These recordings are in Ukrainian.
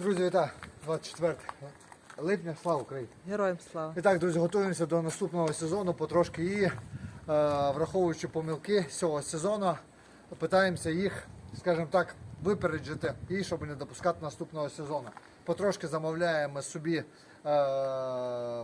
Друзі, вітаю! 24 липня, слава Україні! Героям слава. І так, друзі, готуємося до наступного сезону потрошки і е, враховуючи помилки цього сезону, питаємося їх, скажімо так, випереджити і щоб не допускати наступного сезону. Потрошки замовляємо собі е,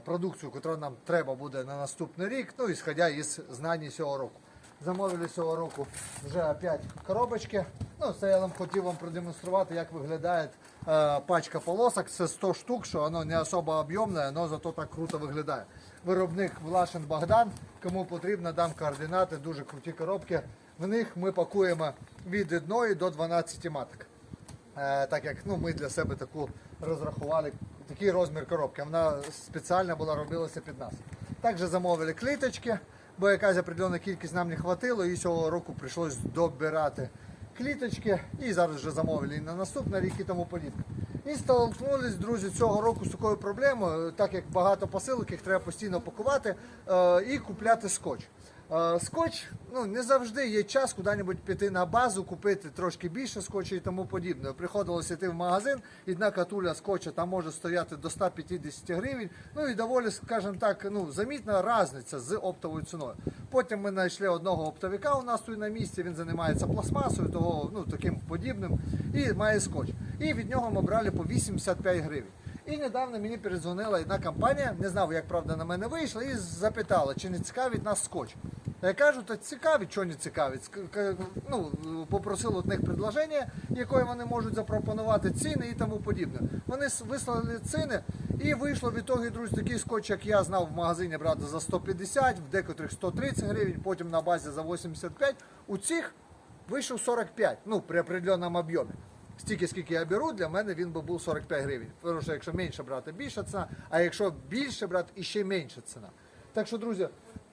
продукцію, яку нам треба буде на наступний рік, ну і сходя із знань цього року. Замовили цього року вже 5 коробочки. Ну, це я вам хотів вам продемонструвати, як виглядає е, пачка полосок. Це 100 штук, що воно не особо об'ємне, але зато так круто виглядає. Виробник Влашин Богдан. Кому потрібно, дам координати, дуже круті коробки. В них ми пакуємо від 1 до 12 маток. Е, так як ну, ми для себе таку розрахували, такий розмір коробки. Вона спеціально була робилася під нас. Також замовили кліточки, бо якась определена кількість нам не хватило, і цього року прийшлось добирати кліточки. І зараз вже замовили на наступний рік і тому подібне. І столкнулись, друзі, цього року з такою проблемою, так як багато посилок, їх треба постійно пакувати е, і купляти скотч. Е, Скотч, ну не завжди є час куди-небудь піти на базу, купити трошки більше скотчу і тому подібне. Приходилося йти в магазин, одна катуля скотча там може стояти до 150 гривень. Ну і доволі, скажімо так, ну замітна різниця з оптовою ціною. Потім ми знайшли одного оптовика у нас тут на місці. Він займається пластмасою, того ну таким подібним, і має скотч. І від нього ми брали по 85 гривень. І недавно мені передзвонила одна компанія, не знав, як правда на мене вийшла, і запитала, чи не цікавить нас скотч. Я кажу, то цікавить, що не цікавить. Ну, попросив у них предложення, яке вони можуть запропонувати, ціни і тому подібне. Вони вислали ціни, і вийшло в ітогі, друзі, такий скотч, як я знав в магазині брати за 150, в декотрих 130 гривень, потім на базі за 85. У цих вийшов 45, ну, при определеному об'ємі. Стільки, скільки я беру, для мене він би був 45 гривень. Тому що якщо менше брати, більша ціна, а якщо більше брати, іще менша ціна. Так що, друзі,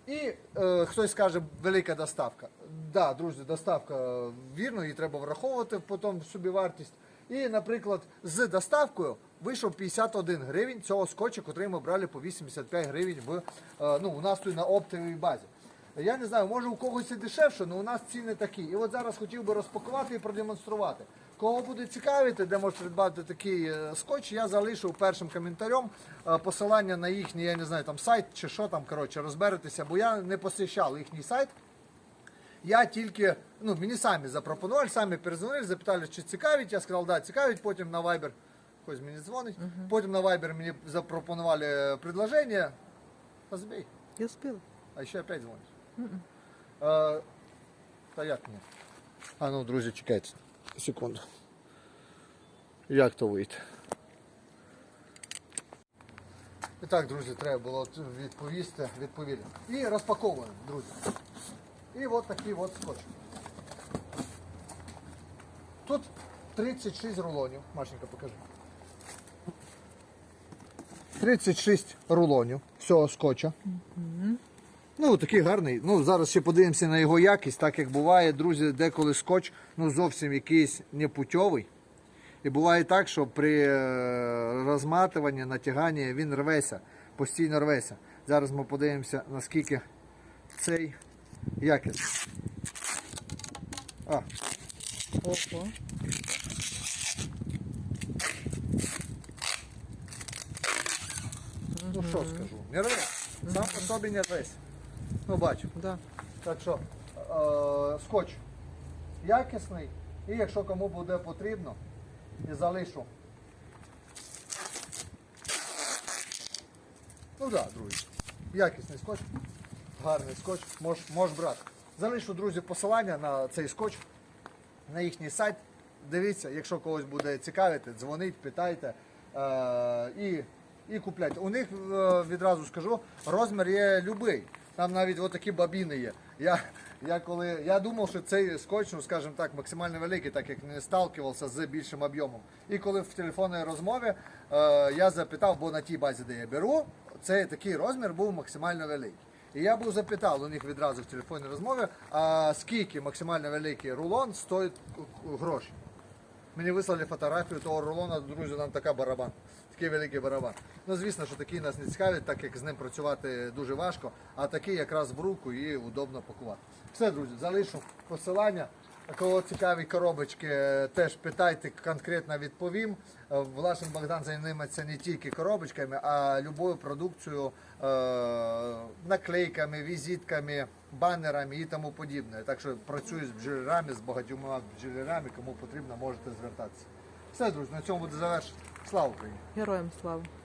і е, хтось скаже, велика доставка. Да, друзі, доставка е, вірно, її треба враховувати потім в собівартість. І, наприклад, з доставкою вийшов 51 гривень цього скотча, який ми брали по 85 гривень в, е, ну, у нас тут на оптовій базі. Я не знаю, може у когось і дешевше, але у нас ціни такі. І от зараз хотів би розпакувати і продемонструвати. Кого буде цікавити, де можна придбати такий е, скотч, я залишу першим коментарем е, посилання на їхній, я не знаю, там сайт чи що там, коротше, розберетеся, бо я не посещав їхній сайт. Я тільки, ну, мені самі запропонували, самі перезвонили, запитали, чи цікавить. Я сказав, да, цікавить. Потім на Viber, хтось мені дзвонить. Потім на Viber мені запропонували е, предложення. Позбій. Я успіла. А ще опять дзвониш. А, та як ні? А ну, друзі, чекайте. Секунду. Як то вийти? І так, друзі, треба було відповісти, відповіли. І розпаковуємо, друзі. І от такий от скотч. Тут 36 рулонів. Машенька, покажи. 36 рулонів всього скотча. Ну, такий гарний. Ну, зараз ще подивимося на його якість, так як буває, друзі, деколи скотч ну, зовсім якийсь непутьовий. І буває так, що при е, розматуванні, натяганні він рветься, постійно рветься. Зараз ми подивимося, наскільки цей якісний. А, Ого. ну що скажу, не рве. Сам по собі не рветься. Ну, бачу. Да. Так що е, скотч якісний. І якщо кому буде потрібно, і залишу. Ну так, да, друзі. Якісний скотч, гарний скотч, мож, мож брати. Залишу, друзі, посилання на цей скотч, на їхній сайт. Дивіться, якщо когось буде цікавити, дзвоніть, питайте е, і, і купляйте. У них е, відразу скажу, розмір є любий. Там навіть отакі бабіни є. Я, я, коли, я думав, що цей скотч, ну скажімо так, максимально великий, так як не сталкивався з більшим об'ємом. І коли в телефонній розмові е, я запитав, бо на тій базі, де я беру, цей такий розмір був максимально великий. І я був запитав у них відразу в телефонній розмові, а скільки максимально великий рулон стоїть гроші. Мені вислали фотографію того рулона, друзі, нам така барабан. Такий великий барабан. Ну, звісно, що такий нас не цікавить, так як з ним працювати дуже важко, а такий якраз в руку і удобно пакувати. Все, друзі, залишу посилання. Кого цікаві коробочки, е, теж питайте, конкретно відповім. Е, Богдан займається не тільки коробочками, а любою продукцією, е, наклейками, візитками, банерами і тому подібне. Так що працюю з бджолярами, з багатьма бджолярами, кому потрібно, можете звертатися. Все, друзі, на цьому буде завершено. Слава Україні! Героям слава.